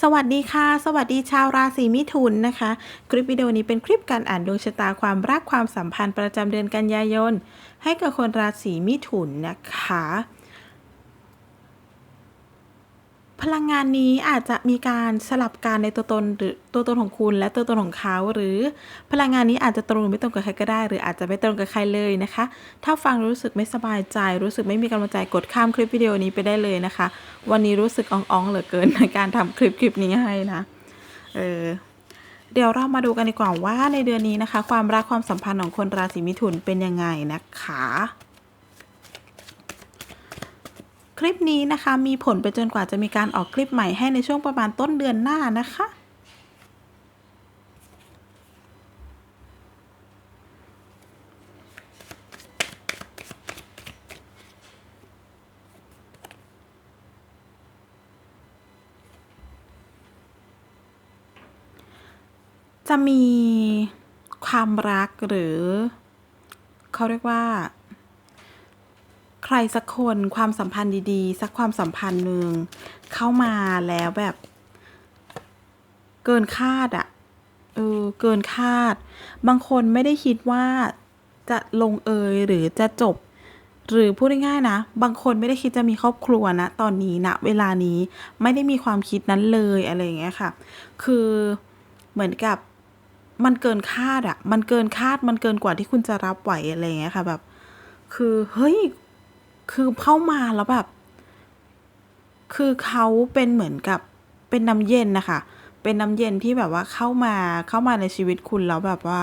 สวัสดีค่ะ สวัสดีชาวราศีมิถุนนะคะ คลิปวิดีโอนี้เป็นคลิปการอ่านดวงชะตาความรักความสัมพันธ์ประจำเดือนกันยายน ให้กับคนราศีมิถุนนะคะ พลังงานนี้อาจจะมีการสลับกันในตัวตนหรือตัวตนของคุณและตัวตนของเขา หรือพลังงานนี้อาจจะตรงหรือไม่ตรงกับใครก็ได้ หรืออาจจะไม่ตรงกับใครเลยนะคะ ถ้าฟังรู้สึกไม่สบายใจ รู้สึกไม่มีกำลังใจกดข้ามคลิปวิดีโอนี้ไปได้เลยนะคะ วันนี้รู้สึกอ่องๆเหลือเกินในการทำคลิปคลิปนี้ให้นะเออเดี๋ยวเรามาดูกันดีกว่าว่าในเดือนนี้นะคะ ความรักความสัมพันธ์ของคนราศีมิถุนเป็นยังไงนะคะ ลิปนี้นะคะ มีผลไปจนกว่าจะมีการออกคลิปใหม่ให้ในช่วงประมาณต้นเดือนหน้านะคะ จะมีความรักหรือ เขาเรียกว่า ใครสักคนความสัมพันธ์ดีๆ สักความสัมพันธ์หนึ่งเข้ามาแล้วแบบ เกินคาดอะเออเกินคาด บางคนไม่ได้คิดว่าจะลงเอยหรือจะจบ หรือพูดง่ายๆนะ บางคนไม่ได้คิดจะมีครอบครัวนะตอนนี้นะเวลานี้ไม่ได้มีความคิดนั้นเลยอะไรอย่างเงี้ยค่ะ คือเหมือนกับมันเกินคาดอะมันเกินคาดมันเกินกว่าที่คุณจะรับไหวอะไรอย่างเงี้ยค่ะแบบ คือเฮ้ย คือเข้ามาแล้วแบบ คือเขาเป็นเหมือนกับเป็นน้ำเย็นนะคะ เป็นน้ำเย็นที่แบบว่าเข้ามาเข้ามาในชีวิตคุณแล้วแบบว่า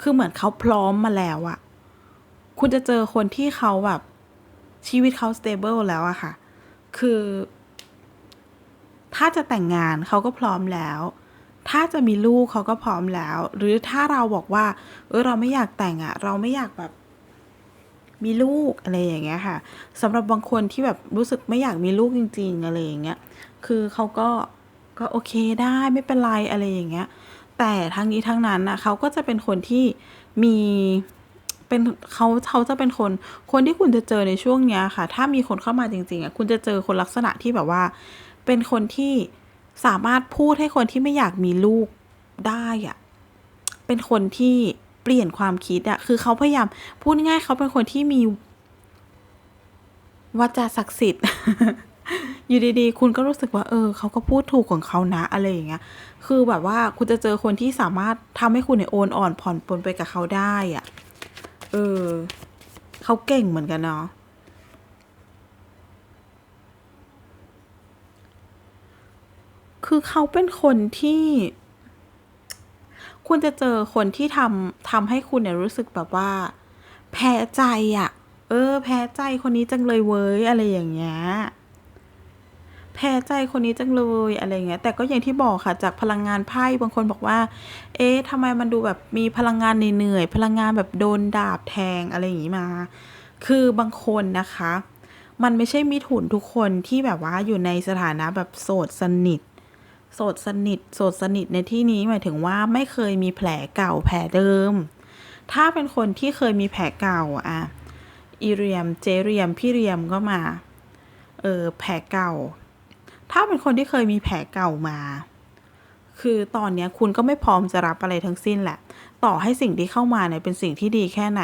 คือเหมือนเขาพร้อมมาแล้วอะคุณจะเจอคนที่เขาแบบ ชีวิตเขาสเตเบิลแล้วอะค่ะ คือ ถ้าจะแต่งงานเขาก็พร้อมแล้ว ถ้าจะมีลูกเขาก็พร้อมแล้ว หรือถ้าเราบอกว่า เออเราไม่อยากแต่งอะเราไม่อยากแบบ มีลูกอะไรอย่างเงี้ยค่ะสำหรับบางคนที่แบบรู้สึกไม่อยากมีลูกจริง ๆ อะไรอย่างเงี้ยคือเขาก็ก็โอเคได้ไม่เป็นไรอะไรอย่างเงี้ย แต่ทั้งนี้ทั้งนั้นนะเขาก็จะเป็นคนที่มีเป็นเขาเขาจะเป็นคนคนที่คุณจะเจอในช่วงเนี้ยค่ะ ถ้ามีคนเข้ามาจริงๆอะคุณจะเจอคนลักษณะที่แบบว่า เป็นคนที่สามารถพูดให้คนที่ไม่อยากมีลูกได้อะเป็นคนที่ เปลี่ยนความคิดอะคือเขาพยายามพูดง่ายเขาเป็นคนที่มีวาจาศักดิ์สิทธิ์อยู่ดีๆ คุณก็รู้สึกว่า เออเขาก็พูดถูกของเขานะอะไรอย่างเงี้ย คือแบบว่าคุณจะเจอคนที่สามารถทำให้คุณเนี่ยโอนอ่อนผ่อนปลนไปกับเขาได้อะ เออเขาเก่งเหมือนกันเนาะ คือเขาเป็นคนที่ คุณจะเจอคนที่ทำทำให้คุณเนี่ยรู้สึกแบบว่า แพ้ใจอะ่ะ เออ แพ้ใจคนนี้จังเลยเว้ยอะไรอย่างเงี้ยแพ้ใจคนนี้จังเลยอะไรเงี้ย แต่ก็อย่างที่บอกค่ะจากพลังงานไพ่บางคนบอกว่า เอ๊ะทำไมมันดูแบบมีพลังงานเหนื่อยพลังงานแบบโดนดาบแทงอะไรอย่างงี้มา คือบางคนนะคะ มันไม่ใช่มิถุนทุกคนที่แบบว่าอยู่ในสถานะแบบโสดสนิท โสดสนิท โสดสนิทในที่นี้หมายถึงว่าไม่เคยมีแผลเก่าแผลเดิม ถ้าเป็นคนที่เคยมีแผลเก่าอะอีเรียม เจเรียม พี่เรียมก็มา เออแผลเก่า ถ้าเป็นคนที่เคยมีแผลเก่ามา คือตอนนี้คุณก็ไม่พร้อมจะรับอะไรทั้งสิ้นแหละ ต่อให้สิ่งที่เข้ามาเนี่ยเป็นสิ่งที่ดีแค่ไหน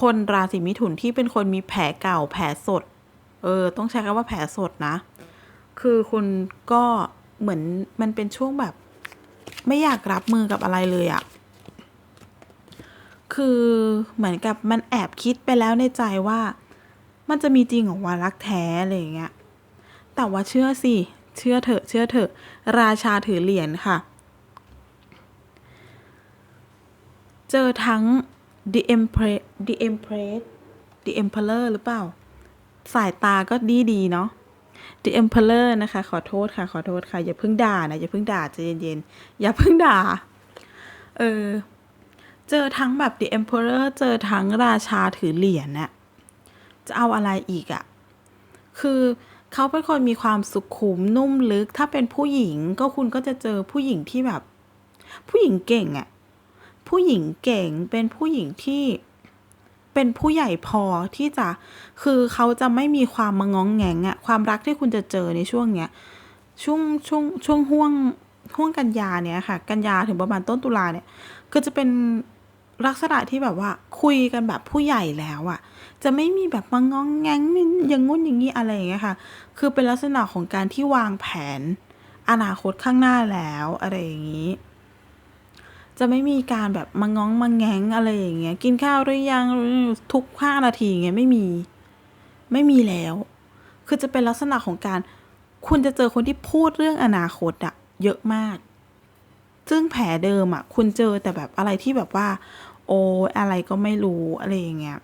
คนราศีมิถุนที่เป็นคนมีแผลเก่า แผลสด เออ ต้องใช้คำว่าแผลสดนะ คือคุณก็ เหมือนมันเป็นช่วงแบบ ไม่อยากรับมือกับอะไรเลยอะคือเหมือนกับมันแอบคิดไปแล้วในใจว่า มันจะมีจริงของวารักแท้อะไรอย่างเงี้ย แต่ว่าเชื่อสิ เชื่อเถอะ เชื่อเถอะ ราชาถือเหรียญค่ะ เจอทั้ง the empress the empress the emperor หรือเปล่า สายตาก็ดีดีเนาะ The Emperor นะคะ ขอโทษค่ะ ขอโทษค่ะ อย่าเพิ่งด่านะ อย่าเพิ่งด่าใจเย็นๆ อย่าเพิ่งด่า เออ เจอทั้งแบบ The Emperor เจอทั้งราชาถือเหรียญน่ะ จะเอาอะไรอีกอะ่ะ คือเขาเป็นคนมีความสุขุมนุ่มลึก ถ้าเป็นผู้หญิงก็คุณก็จะเจอผู้หญิงที่แบบ ผู้หญิงเก่งอะ่ะ ผู้หญิงเก่งเป็นผู้หญิงที่ เป็นผู้ใหญ่พอที่จะคือเขาจะไม่มีความมางองแงงอะความรักที่คุณจะเจอในช่วงเนี้ยช่วงช่วงช่วงห่วงห่วงกันยาเนี่ยค่ะ กันยาถึงประมาณต้นตุลาเนี่ยก็จะเป็นลักษณะที่แบบว่าคุยกันแบบผู้ใหญ่แล้วอะจะไม่มีแบบมางองแงงอย่างงุ้นอย่างนี้อะไรอย่างเงี้ยค่ะ คือเป็นลักษณะของการที่วางแผนอนาคตข้างหน้าแล้วอะไรอย่างนี้ จะไม่มีการแบบมางองมาแงงอะไรอย่างเงี้ย กินข้าวหรือยังทุกห้านาทีอย่างเงี้ยไม่มี ไม่มีแล้ว คือจะเป็นลักษณะของการ คุณจะเจอคนที่พูดเรื่องอนาคตอะเยอะมาก ซึ่งแผลเดิมอะคุณเจอแต่แบบอะไรที่แบบว่า โอ้อะไรก็ไม่รู้อะไรอย่างเงี้ย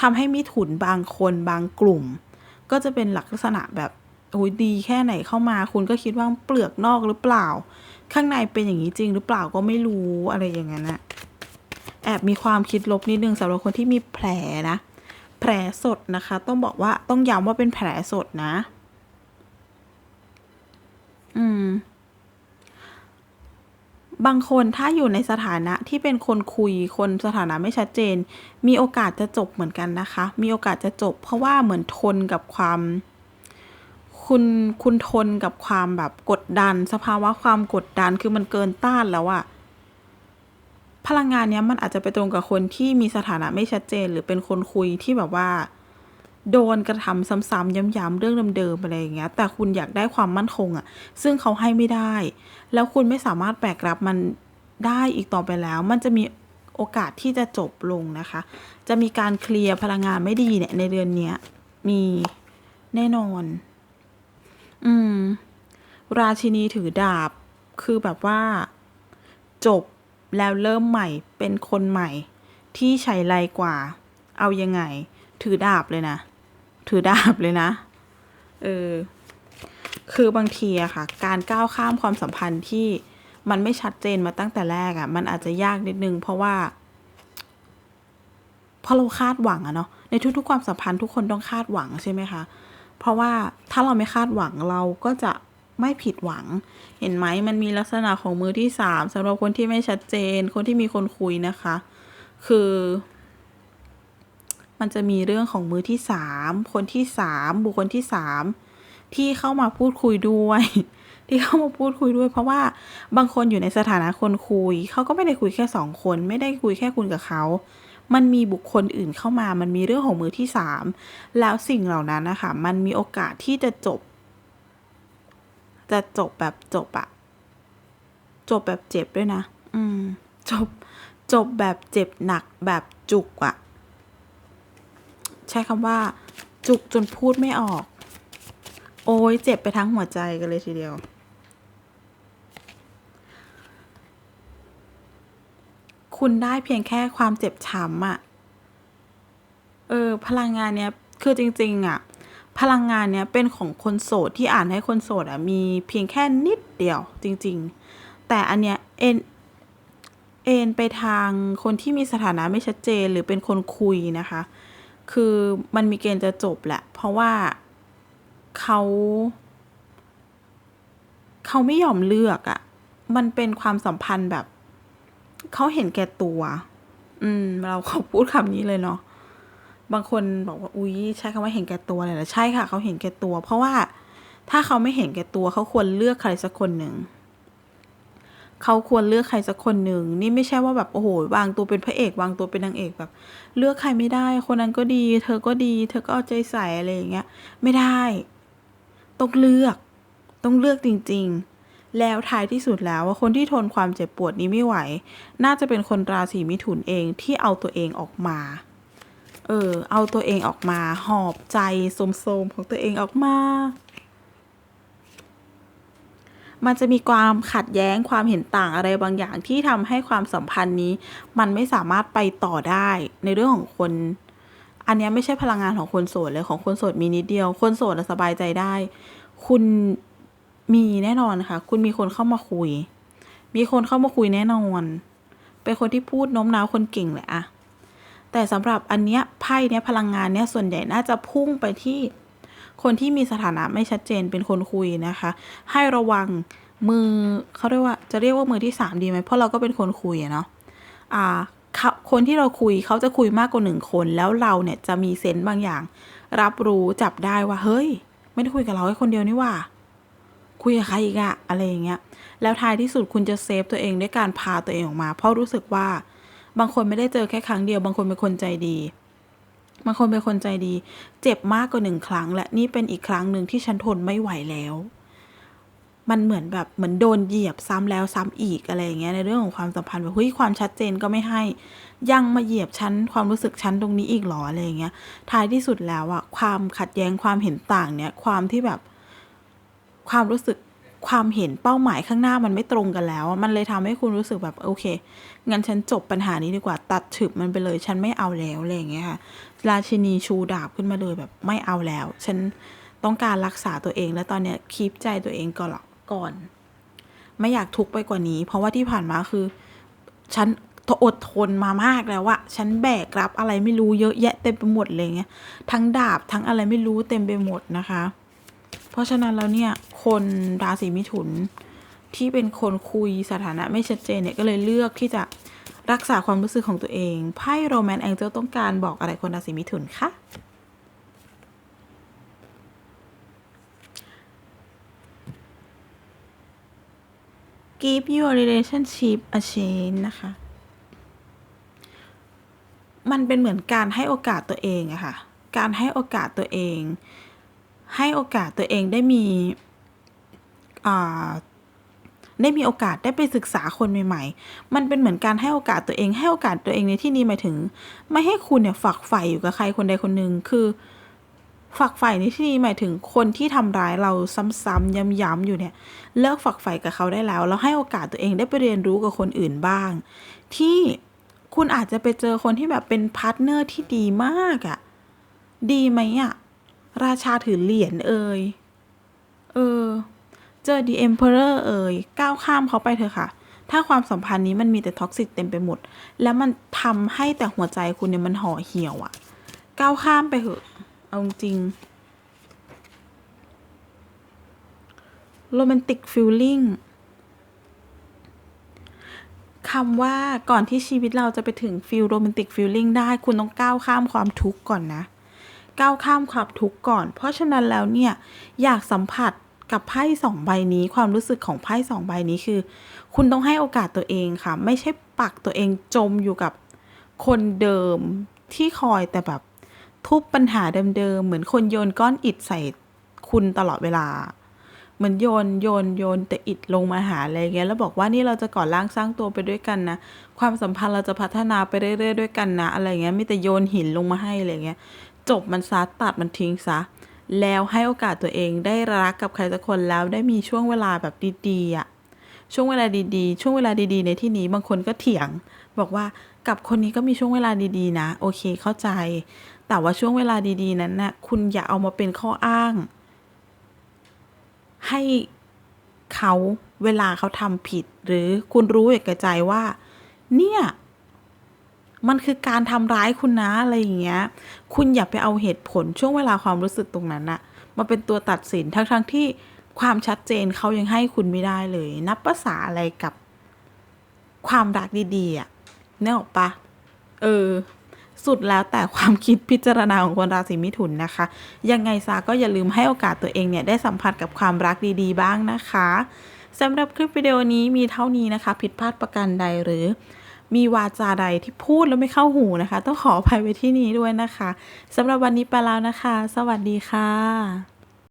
ทำให้มิถุนบางคนบางกลุ่ม ก็จะเป็นลักษณะแบบโอ้ยดีแค่ไหนเข้ามา คุณก็คิดว่าเปลือกนอกหรือเปล่า ข้างในเป็นอย่างนี้จริงหรือเปล่าก็ไม่รู้อะไรอย่างเงี้ยนะแอบมีความคิดลบนิดนึงสำหรับคนที่มีแผลนะ แผลสดนะคะ ต้องบอกว่าต้องย้ำว่าเป็นแผลสดนะ อืม บางคนถ้าอยู่ในสถานะที่เป็นคนคุยคนสถานะไม่ชัดเจน มีโอกาสจะจบเหมือนกันนะคะ มีโอกาสจะจบ เพราะว่าเหมือนทนกับความ คุณคุณทนกับความแบบกดดัน สภาวะความกดดันคือมันเกินต้านแล้วอะพลังงานเนี้ยมันอาจจะไปตรงกับคนที่มีสถานะไม่ชัดเจน หรือเป็นคนคุยที่แบบว่า โดนกระทำซ้ำๆย้ำๆเรื่องเดิมๆอะไรอย่างเงี้ย แต่คุณอยากได้ความมั่นคงอะซึ่งเขาให้ไม่ได้ แล้วคุณไม่สามารถแบกรับมันได้อีกต่อไปแล้ว มันจะมีโอกาสที่จะจบลงนะคะ จะมีการเคลียร์พลังงานไม่ดีเนี่ยในเดือนนี้มีแน่นอน อืม ราชินีถือดาบ คือแบบว่า จบแล้วเริ่มใหม่เป็นคนใหม่ ที่ใช้ไรกว่า เอายังไง ถือดาบเลยนะ ถือดาบเลยนะ เออ คือบางทีอะค่ะ การก้าวข้ามความสัมพันธ์ที่มันไม่ชัดเจนมาตั้งแต่แรกอะมันอาจจะยากนิดนึง เพราะว่าเพราะเราคาดหวังอะเนาะในทุกๆความสัมพันธ์ทุกคนต้องคาดหวังใช่ไหมคะ เพราะว่าถ้าเราไม่คาดหวังเราก็จะไม่ผิดหวัง เห็นไหมมันมีลักษณะของมือที่สามสำหรับคนที่ไม่ชัดเจน คนที่มีคนคุยนะคะ คือ มันจะมีเรื่องของมือที่สามคนที่สามบุคคลที่สามที่เข้ามาพูดคุยด้วย ที่เข้ามาพูดคุยด้วย เพราะว่าบางคนอยู่ในสถานะคนคุย เขาก็ไม่ได้คุยแค่สองคน ไม่ได้คุยแค่คุณกับเขา มันมีบุคคลอื่นเข้ามา มันมีเรื่องของมือที่สามแล้วสิ่งเหล่านั้นนะคะ มันมีโอกาสที่จะจบ จะจบแบบจบอะจบแบบเจ็บด้วยนะ อืม จบ จบแบบเจ็บหนักแบบจุกอะใช้คำว่า จุกจนพูดไม่ออก โอ้ยเจ็บไปทั้งหัวใจกันเลยทีเดียว คุณได้เพียงแค่ความเจ็บช้ำอะเออ พลังงานเนี้ยคือจริง ๆอะพลังงานเนี้ยเป็นของคนโสดที่อ่านให้คนโสดอะมีเพียงแค่นิดเดียวจริง ๆ แต่อันเนี้ยเอ็นเอ็นไปทางคนที่มีสถานะไม่ชัดเจนหรือเป็นคนคุยนะคะ คือมันมีเกณฑ์จะจบแหละ เพราะว่าเขาเขาไม่ยอมเลือกอะ่ะ มันเป็นความสัมพันธ์แบบ เขาเห็นแก่ตัว อืม เราเขาพูดคำนี้เลยเนาะบางคนบอกว่าอุ๊ยใช้คำว่าเห็นแก่ตัวเลยเหรอใช่ค่ะ เขาเห็นแก่ตัว เพราะว่าถ้าเขาไม่เห็นแก่ตัว เขาควรเลือกใครสักคนหนึ่งเขาควรเลือกใครสักคนหนึ่งนี่ไม่ใช่ว่าแบบโอ้โหวางตัวเป็นพระเอก วางตัวเป็นนางเอกแบบ เลือกใครไม่ได้ คนนั้นก็ดี เธอก็ดี เธอก็เอาใจใส่อะไรอย่างเงี้ย ไม่ได้ ต้องเลือก ต้องเลือกจริง ๆ แล้วท้ายที่สุดแล้วว่าคนที่ทนความเจ็บปวดนี้ไม่ไหว น่าจะเป็นคนราศีมิถุนเองที่เอาตัวเองออกมา เออ เอาตัวเองออกมา หอบใจโสมๆของตัวเองออกมา มันจะมีความขัดแย้งความเห็นต่างอะไรบางอย่างที่ทำให้ความสัมพันธ์นี้ มันไม่สามารถไปต่อได้ในเรื่องของคน อันนี้ไม่ใช่พลังงานของคนโสดเลยของคนโสดมีนิดเดียว คนโสดน่ะสบายใจได้ คุณ มีแน่นอนค่ะ คุณมีคนเข้ามาคุย มีคนเข้ามาคุยแน่นอน เป็นคนที่พูดโน้มน้าวคนเก่งแหละอะแต่สำหรับอันเนี้ยไพ่เนี้ยพลังงานเนี้ยส่วนใหญ่น่าจะพุ่งไปที่คนที่มีสถานะไม่ชัดเจนเป็นคนคุยนะคะ ให้ระวังมือเขาเรียกว่าจะเรียกว่ามือที่สามดีไหมเพราะเราก็เป็นคนคุยเนาะอ่าคนที่เราคุยเขาจะคุยมากกว่าหนึ่งคนแล้วเราเนี่ยจะมีเซนต์บางอย่าง รับรู้จับได้ว่าเฮ้ย ไม่ได้คุยกับเราแค่คนเดียวนี่ว่า คุยกับใครอีกอะอะไรอย่างเงี้ยแล้วท้ายที่สุดคุณจะเซฟตัวเองด้วยการพาตัวเองออกมา เพราะรู้สึกว่าบางคนไม่ได้เจอแค่ครั้งเดียว บางคนเป็นคนใจดี บางคนเป็นคนใจดี เจ็บมากกว่าหนึ่งครั้ง และนี่เป็นอีกครั้งหนึ่งที่ฉันทนไม่ไหวแล้ว มันเหมือนแบบเหมือนโดนเหยียบซ้ำแล้วซ้ำอีกอะไรอย่างเงี้ยในเรื่องของความสัมพันธ์แบบเฮ้ยความชัดเจนก็ไม่ให้ ยังมาเหยียบฉันความรู้สึกฉันตรงนี้อีกหรออะไรอย่างเงี้ยท้ายที่สุดแล้วอะความขัดแย้งความเห็นต่างเนี่ยความที่แบบ ความรู้สึกความเห็นเป้าหมายข้างหน้ามันไม่ตรงกันแล้ว มันเลยทำให้คุณรู้สึกแบบโอเค งั้นฉันจบปัญหานี้ดีกว่าตัดฉึบมันไปเลย ฉันไม่เอาแล้วอะไรอย่างเงี้ยค่ะ ราชินีชูดาบขึ้นมาเลยแบบไม่เอาแล้ว ฉันต้องการรักษาตัวเองและตอนเนี้ยคีปใจตัวเองก่อนหรอกก่อน ไม่อยากทุกข์ไปกว่านี้ เพราะว่าที่ผ่านมาคือ ฉันอดทนมามากแล้วอะฉันแบกรับอะไรไม่รู้เยอะแยะเต็มไปหมดเลยเงี้ย ทั้งดาบทั้งอะไรไม่รู้เต็มไปหมดนะคะ เพราะฉะนั้นแล้วเนี่ยคนราศีมิถุนที่เป็นคนคุยสถานะไม่ชัดเจนเนี่ยก็เลยเลือกที่จะรักษาความรู้สึกของตัวเองไพ่โรแมนต์แองเจิลต้องการบอกอะไรคนราศีมิถุนคะ give your relationship a chance นะคะ มันเป็นเหมือนการให้โอกาสตัวเองอะค่ะ การให้โอกาสตัวเอง ให้โอกาสตัวเองได้มีได้มีโอกาสได้ไปศึกษาคนใหม่ ๆ มันเป็นเหมือนการให้โอกาสตัวเอง ให้โอกาสตัวเองในที่นี้หมายถึง ไม่ให้คุณเนี่ยฝักใฝ่อยู่กับใครคนใดคนหนึ่งคือฝักใฝ่ในที่นี้หมายถึงคนที่ทำร้ายเราซ้ำๆย้ำๆอยู่เนี่ย เลิกฝักใฝ่กับเขาได้แล้ว แล้วให้โอกาสตัวเองได้ไปเรียนรู้กับคนอื่นบ้าง ที่คุณอาจจะไปเจอคนที่แบบเป็นพาร์ทเนอร์ที่ดีมากอะดีไหมอะ ราชาถือเหรียญเอ่ย เออ เจอ The Emperor เอ่ย ก้าวข้ามเขาไปเถอะค่ะ ถ้าความสัมพันธ์นี้มันมีแต่ท็อกซิกเต็มไปหมด แล้วมันทำให้แต่หัวใจคุณเนี่ยมันห่อเหี่ยวอะก้าวข้ามไปเถอะ เอาจริงโรแมนติกฟิลลิ่งคำว่าก่อนที่ชีวิตเราจะไปถึงฟิลโรแมนติกฟิลลิ่งได้คุณต้องก้าวข้ามความทุกข์ก่อนนะ ก้าวข้ามความทุกข์ก่อน เพราะฉะนั้นแล้วเนี่ยอยากสัมผัสกับไพ่สองใบนี้ความรู้สึกของไพ่สองใบนี้คือ คุณต้องให้โอกาสตัวเองค่ะ ไม่ใช่ปักตัวเองจมอยู่กับคนเดิมที่คอยแต่แบบทุบปัญหาเดิมๆเหมือนคนโยนก้อนอิฐใส่คุณตลอดเวลา เหมือนโยนโยนโยนแต่อิฐลงมาหาอะไรเงี้ยแล้วบอกว่านี่เราจะก่อร่างสร้างตัวไปด้วยกันนะ ความสัมพันธ์เราจะพัฒนาไปเรื่อยๆด้วยกันนะ อะไรเงี้ยมีแต่โยนหินลงมาให้อะไรเงี้ย จบมันซะตัดมันทิ้งซะ แล้วให้โอกาสตัวเองได้รักกับใครสักคนแล้วได้มีช่วงเวลาแบบดีๆอะช่วงเวลาดีๆ ช่วงเวลาดีๆ ในที่นี้บางคนก็เถียง บอกว่ากับคนนี้ก็มีช่วงเวลาดีๆ นะ โอเคเข้าใจ แต่ว่าช่วงเวลาดีๆ นั้นนะ่ะคุณอย่าเอามาเป็นข้ออ้าง ให้เขาเวลาเขาทำผิด หรือคุณรู้อยู่แก่ใจว่า เนี่ย มันคือการทำร้ายคุณนะอะไรอย่างเงี้ย คุณอย่าไปเอาเหตุผลช่วงเวลาความรู้สึกตรงนั้นนะมาเป็นตัวตัดสินทั้งๆทที่ความชัดเจนเขายังให้คุณไม่ได้เลย นับภาษาอะไรกับความรักดีๆอะนึกออกปะเออ สุดแล้วแต่ความคิดพิจารณาของคนราศีมิถุนนะคะ ยังไงซาก็อย่าลืมให้โอกาสตัวเองเนี่ยได้สัมผัสกับความรักดีๆ บ้างนะคะสำหรับคลิปวิดีโอนี้มีเท่านี้นะคะ ผิดพลาดประการใดหรือ มีวาจาใดที่พูดแล้วไม่เข้าหูนะคะ ต้องขออภัยไว้ที่นี้ด้วยนะคะสำหรับวันนี้ไปแล้วนะคะ สวัสดีค่ะ